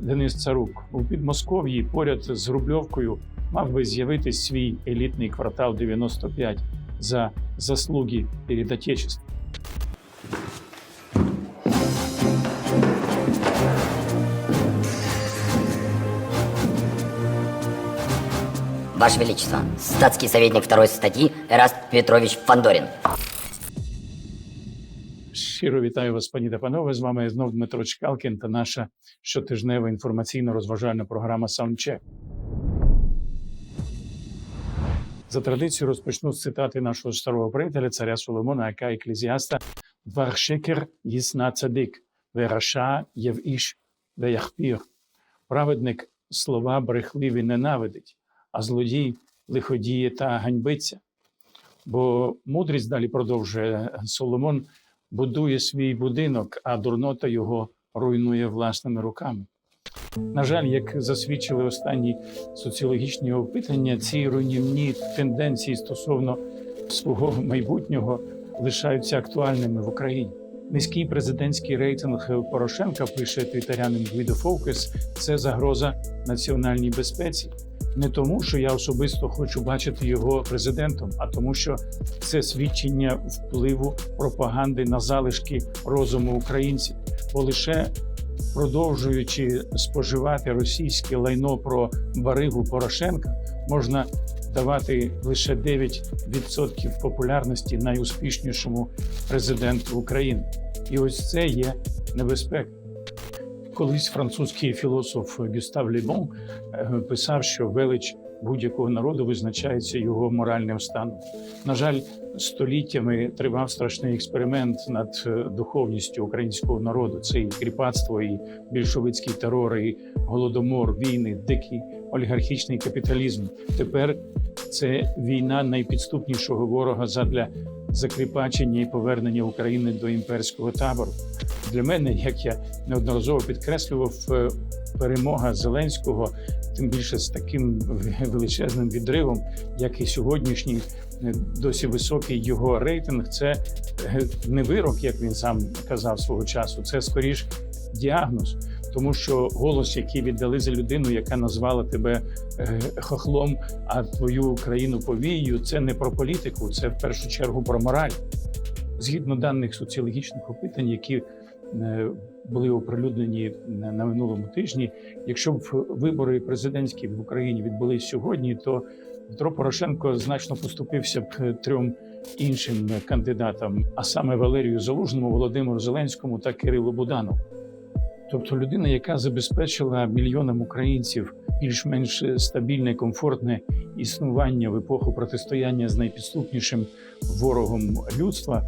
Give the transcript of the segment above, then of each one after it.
Денис Царук у Підмосков'ї поряд з Рубльовкою мав би з'явитись свій елітний квартал 95 за заслуги перед Отечеством. Ваше Величество, статский советник второй статьи Эраст Петрович Фандорин. Щиро вітаю вас, пані та панове. З вами знов Дмитро Чкалкін та наша щотижнева інформаційно-розважальна програма Саундчек. За традицією розпочну з цитати нашого старого приятеля, царя Соломона, яка еклезіаста Варшекер єсна цадик, вераша євіш веяхпір. Праведник слова брехливі ненавидить, а злодій лиходіє та ганьбиться. Бо мудрість далі продовжує Соломон будує свій будинок, а дурнота його руйнує власними руками. На жаль, як засвідчили останні соціологічні опитання, ці руйнівні тенденції стосовно свого майбутнього лишаються актуальними в Україні. Низький президентський рейтинг Порошенка пише твітарянин Гвідо Фокус, це загроза національній безпеці. Не тому, що я особисто хочу бачити його президентом, а тому, що це свідчення впливу пропаганди на залишки розуму українців, бо лише продовжуючи споживати російське лайно про баригу Порошенка, можна давати лише 9% популярності найуспішнішому президенту України. І ось це є небезпека. Колись французький філософ Гюстав Лебон е, писав, що велич будь-якого народу визначається його моральним станом. На жаль, століттями тривав страшний експеримент над е, духовністю українського народу. Це і кріпацтво, і більшовицький терор, і голодомор, війни, дикий олігархічний капіталізм. Тепер це війна найпідступнішого ворога задля закріпачення і повернення України до імперського табору. Для мене, як я неодноразово підкреслював, е, перемога Зеленського, тим більше з таким величезним відривом, як і сьогоднішній е, досі високий його рейтинг. Це е, не вирок, як він сам казав свого часу. Це скоріш діагноз, тому що голос, який віддали за людину, яка назвала тебе е, хохлом, а твою країну повією, це не про політику, це в першу чергу про мораль. Згідно даних соціологічних опитань, які е, були оприлюднені на на минулому тижні. Якщо б вибори президентські в Україні відбулись сьогодні, то Петро Порошенко значно поступився б трьом іншим кандидатам, а саме Валерію Залужному, Володимиру Зеленському та Кирилу Буданову. Тобто людина, яка забезпечила мільйонам українців більш-менш стабільне, комфортне існування в епоху протистояння з найпідступнішим ворогом людства,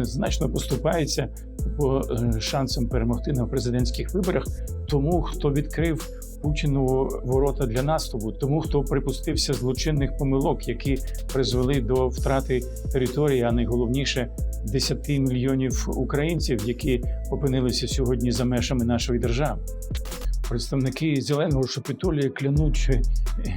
значно поступається по е, шансам перемогти на президентських виборах, тому хто відкрив Путіну ворота для наступу, тому хто припустився злочинних помилок, які призвели до втрати території, а найголовніше 10 мільйонів українців, які опинилися сьогодні за межами нашої держави. Представники зеленого шапітолія клянуть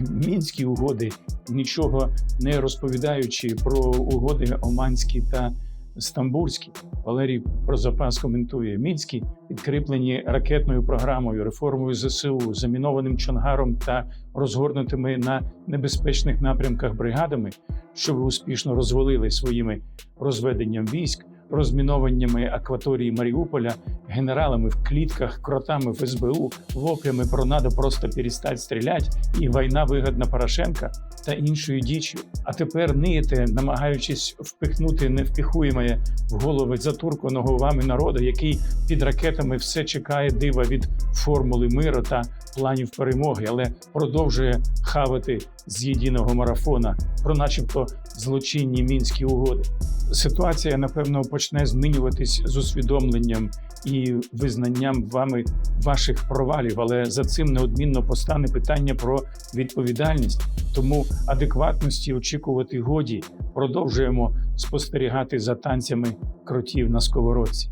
мінські угоди, нічого не розповідаючи про угоди Оманські та Стамбульські. Валерій про запас коментує мінські, підкріплені ракетною програмою, реформою ЗСУ, замінованим чонгаром та розгорнутими на небезпечних напрямках бригадами, щоб успішно розвалили своїми розведенням військ, розмінованнями акваторії Маріуполя, генералами в клітках, кротами в СБУ, воплями про надо просто перестать стрілять, і війна вигодна Порошенка та іншою діччю. А тепер ниєте, намагаючись впихнути невпіхуєме в голови затурканого вами народу, який під ракетами все чекає дива від формули миру та планів перемоги, але продовжує хавати з єдиного марафона про, начебто, злочинні мінські угоди. Ситуація напевно почне змінюватись з усвідомленням і визнанням вами ваших провалів, але за цим неодмінно постане питання про відповідальність. Тому адекватності очікувати годі продовжуємо спостерігати за танцями кротів на сковородці.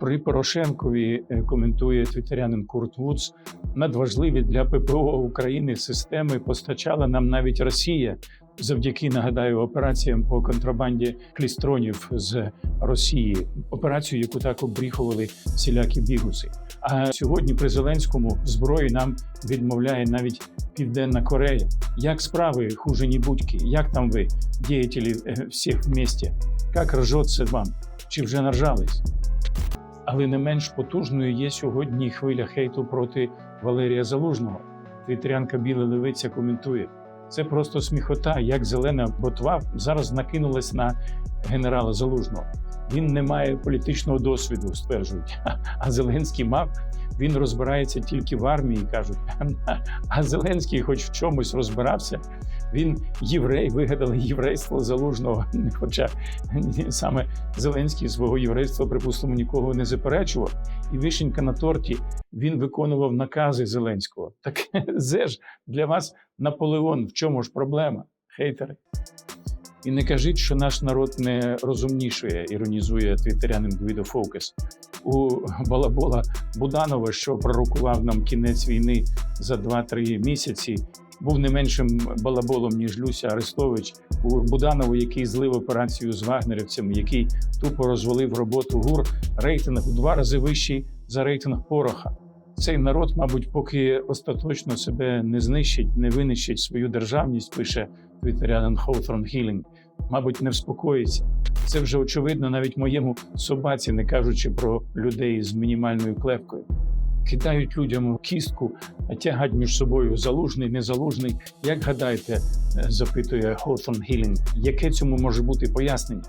При Порошенкові е, коментує твітерянин Курт Вудс, надважливі для ППО України системи постачала нам навіть Росія. Завдяки нагадаю операціям по контрабанді клістронів з Росії, операцію, яку так обріхували всілякі бігуси. А сьогодні при Зеленському в зброї нам відмовляє навіть Південна Корея. Як справи, хуже не будьки? Як там ви, діятелі е, всіх вместе? Як ржеться вам? Чи вже наржались? Але не менш потужною є сьогодні хвиля хейту проти Валерія Залужного. Твітерянка Біла Левиця коментує: це просто сміхота, як зелена ботва зараз накинулась на генерала Залужного. Він не має політичного досвіду, стверджують. А Зеленський мав. Він розбирається тільки в армії, кажуть. А Зеленський, хоч в чомусь розбирався, він єврей, вигадали єврейство залужного. Хоча саме Зеленський свого єврейства, припустимо, нікого не заперечував. І вишенька на торті він виконував накази Зеленського. Так це ж для вас Наполеон. В чому ж проблема, хейтери? І не кажіть, що наш народ не розумнішує, іронізує твіттерянин Гвідо Фокус. У Балабола Буданова, що пророкував нам кінець війни за 2-3 місяці, був не меншим балаболом, ніж Люся Арестович. У Буданову, який злив операцію з вагнерівцями, який тупо розвалив роботу ГУР, рейтинг у два рази вищий за рейтинг Пороха. Цей народ, мабуть, поки остаточно себе не знищить, не винищить свою державність, пише твітерянин Хоутрон Хілінг, мабуть, не вспокоїться. Це вже очевидно навіть моєму собаці, не кажучи про людей з мінімальною клепкою. Кидають людям кістку, тягають між собою залужний, незалужний. Як гадаєте, е, запитує Хоутрон Гілінг, яке цьому може бути пояснення?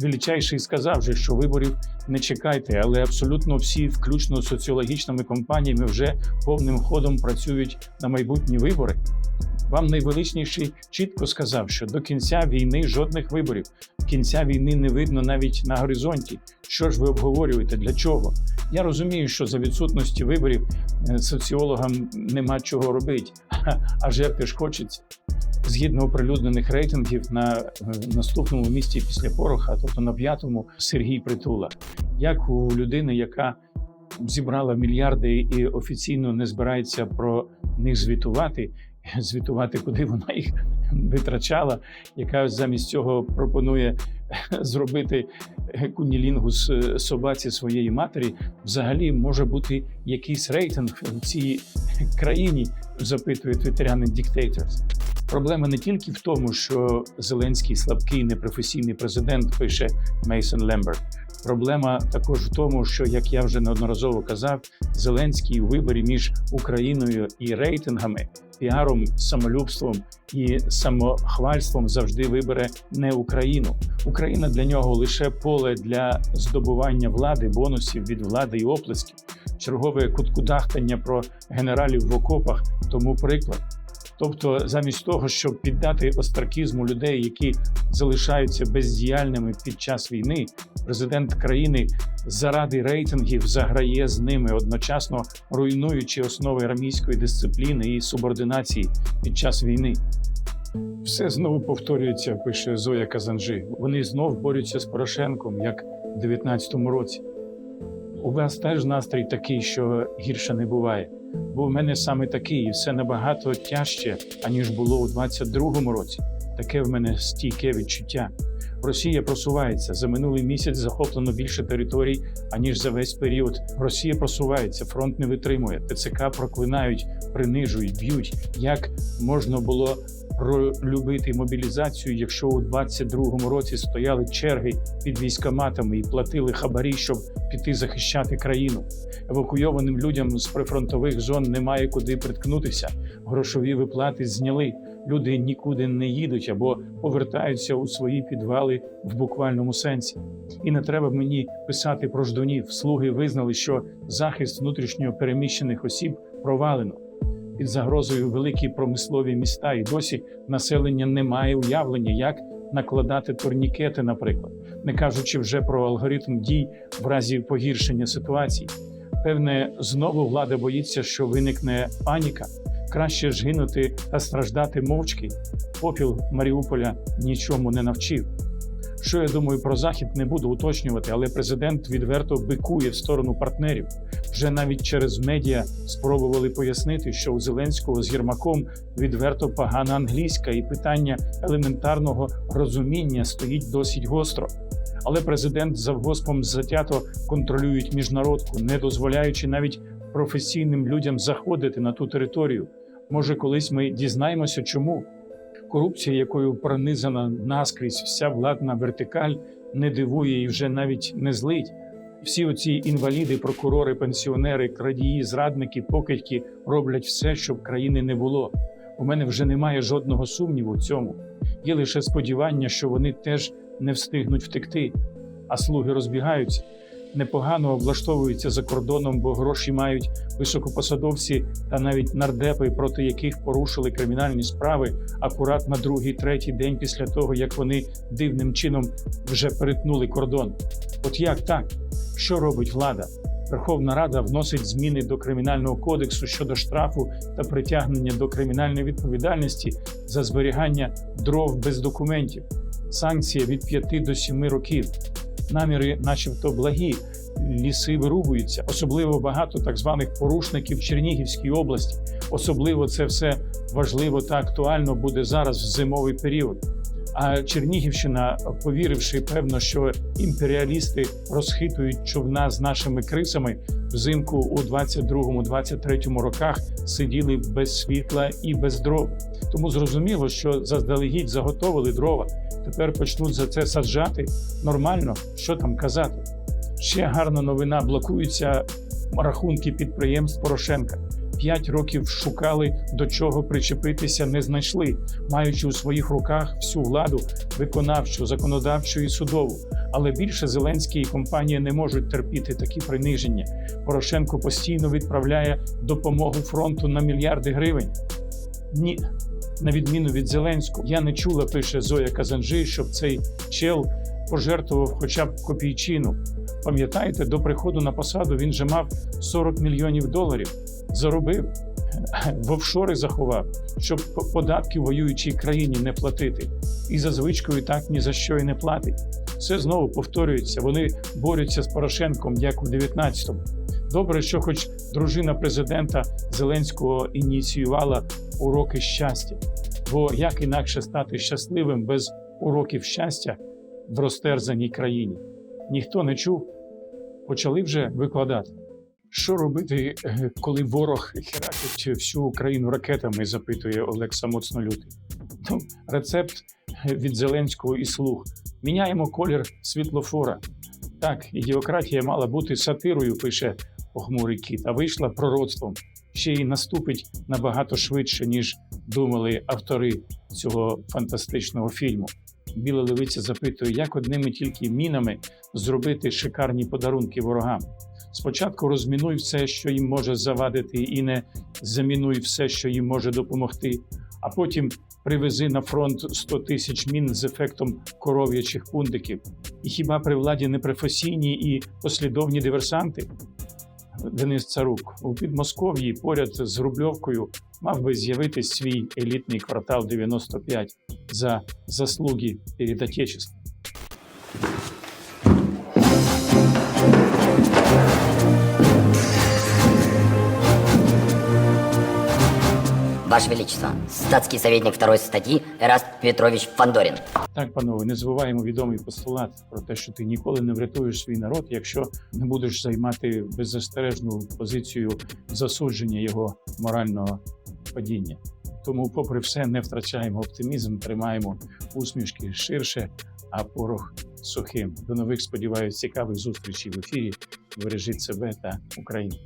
Величайший сказав же, що виборів не чекайте, але абсолютно всі, включно з соціологічними компаніями, вже повним ходом працюють на майбутні вибори. Вам найвеличніший чітко сказав, що до кінця війни жодних виборів, кінця війни не видно навіть на горизонті. Що ж ви обговорюєте? Для чого? Я розумію, що за відсутності виборів е, соціологам нема чого робити, а жерти ж хочеться. Згідно оприлюднених рейтингів на е, наступному місці після Пороха, тобто на п'ятому, Сергій Притула, як у людини, яка зібрала мільярди і офіційно не збирається про них звітувати, звітувати, куди вона їх витрачала, яка замість цього пропонує зробити кунілінгу з собаці своєї матері, взагалі може бути якийсь рейтинг в цій країні, запитує твітерянин Dictators. Проблема не тільки в тому, що Зеленський слабкий непрофесійний президент, пише Мейсон Лемберт. Проблема також в тому, що як я вже неодноразово казав, Зеленський у виборі між Україною і рейтингами, піаром, самолюбством і самохвальством завжди вибере не Україну. Україна для нього лише поле для здобування влади, бонусів від влади і оплесків, чергове куткудахтання про генералів в окопах. Тому приклад. Тобто, замість того, щоб піддати остракізму людей, які залишаються бездіяльними під час війни, президент країни заради рейтингів заграє з ними, одночасно руйнуючи основи армійської дисципліни і субординації під час війни. Все знову повторюється, пише Зоя Казанжи. Вони знов борються з Порошенком, як в 19-му році. У вас теж настрій такий, що гірше не буває. Бо в мене саме такий, і все набагато тяжче, аніж було у 22-му році. Таке в мене стійке відчуття. Росія просувається за минулий місяць. Захоплено більше територій аніж за весь період. Росія просувається, фронт не витримує. ТЦК проклинають, принижують, б'ють. Як можна було пролюбити мобілізацію, якщо у 22-му році стояли черги під військоматами і платили хабарі, щоб піти захищати країну? Евакуйованим людям з прифронтових зон немає куди приткнутися. Грошові виплати зняли. Люди нікуди не їдуть або повертаються у свої підвали в буквальному сенсі. І не треба мені писати про ждунів. Слуги визнали, що захист внутрішньо переміщених осіб провалено. Під загрозою великі промислові міста, і досі населення не має уявлення, як накладати турнікети, наприклад, не кажучи вже про алгоритм дій в разі погіршення ситуації. Певне, знову влада боїться, що виникне паніка. Краще ж гинути та страждати мовчки. Попіл Маріуполя нічому не навчив. Що я думаю про захід, не буду уточнювати, але президент відверто бикує в сторону партнерів. Вже навіть через медіа спробували пояснити, що у Зеленського з Єрмаком відверто погана англійська, і питання елементарного розуміння стоїть досить гостро. Але президент завгоспом затято контролюють міжнародку, не дозволяючи навіть професійним людям заходити на ту територію. Може, колись ми дізнаємося, чому корупція, якою пронизана наскрізь вся владна вертикаль, не дивує і вже навіть не злить. Всі оці інваліди, прокурори, пенсіонери, крадії, зрадники, покидьки роблять все, щоб країни не було. У мене вже немає жодного сумніву в цьому. Є лише сподівання, що вони теж не встигнуть втекти, а слуги розбігаються. Непогано облаштовуються за кордоном, бо гроші мають високопосадовці та навіть нардепи, проти яких порушили кримінальні справи акурат на другий, третій день після того, як вони дивним чином вже перетнули кордон. От як так? Що робить влада? Верховна Рада вносить зміни до кримінального кодексу щодо штрафу та притягнення до кримінальної відповідальності за зберігання дров без документів. Санкція від 5 до 7 років. Наміри, начебто, благі. Ліси вирубуються, особливо багато так званих порушників в Чернігівській області. Особливо це все важливо та актуально буде зараз в зимовий період. А Чернігівщина, повіривши певно, що імперіалісти розхитують човна з нашими крисами, взимку у 22-23 роках сиділи без світла і без дров. Тому зрозуміло, що заздалегідь заготовили дрова. Тепер почнуть за це саджати. Нормально, що там казати. Ще гарна новина: блокуються рахунки підприємств Порошенка. П'ять років шукали до чого причепитися, не знайшли, маючи у своїх руках всю владу виконавчу, законодавчу і судову. Але більше Зеленський і компанія не можуть терпіти такі приниження. Порошенко постійно відправляє допомогу фронту на мільярди гривень. Ні, на відміну від Зеленського, я не чула, пише Зоя Казанжи, щоб цей чел пожертвував хоча б копійчину. Пам'ятаєте, до приходу на посаду він же мав 40 мільйонів доларів. Заробив в офшори заховав, щоб податки в воюючій країні не платити. І за звичкою так ні за що і не платить. Все знову повторюється. Вони борються з Порошенком, як у 19-му. Добре, що хоч дружина президента Зеленського ініціювала уроки щастя. Бо як інакше стати щасливим без уроків щастя в розтерзаній країні? Ніхто не чув, почали вже викладати. Що робити, е, коли ворог херачить всю Україну ракетами? запитує Олекса Моцнолютий. Ну, рецепт від Зеленського і слух. Міняємо колір світлофора. Так, ідіократія мала бути сатирою, пише похмурий кіт, а вийшла пророцтвом. Ще й наступить набагато швидше, ніж думали автори цього фантастичного фільму. Біла левиця запитує, як одними тільки мінами зробити шикарні подарунки ворогам. Спочатку розмінуй все, що їм може завадити, і не замінуй все, що їм може допомогти. А потім привези на фронт 100 тисяч мін з ефектом коров'ячих пундиків. І хіба при владі не професійні і послідовні диверсанти? Денис Царук у Підмосков'ї поряд з Рубльовкою мав би з'явитись свій елітний квартал 95 за заслуги перед Отечеством. Ваше Величество, статский советник второй статьи Эраст Петрович Фандорин. Так, панове, не забуваємо відомий постулат про те, що ти ніколи не врятуєш свій народ, якщо не будеш займати беззастережну позицію засудження його морального падіння. Тому, попри все, не втрачаємо оптимізм, тримаємо усмішки ширше, а порох сухим. До нових сподіваюсь, цікавих зустрічей в ефірі. Бережіть себе та Україну.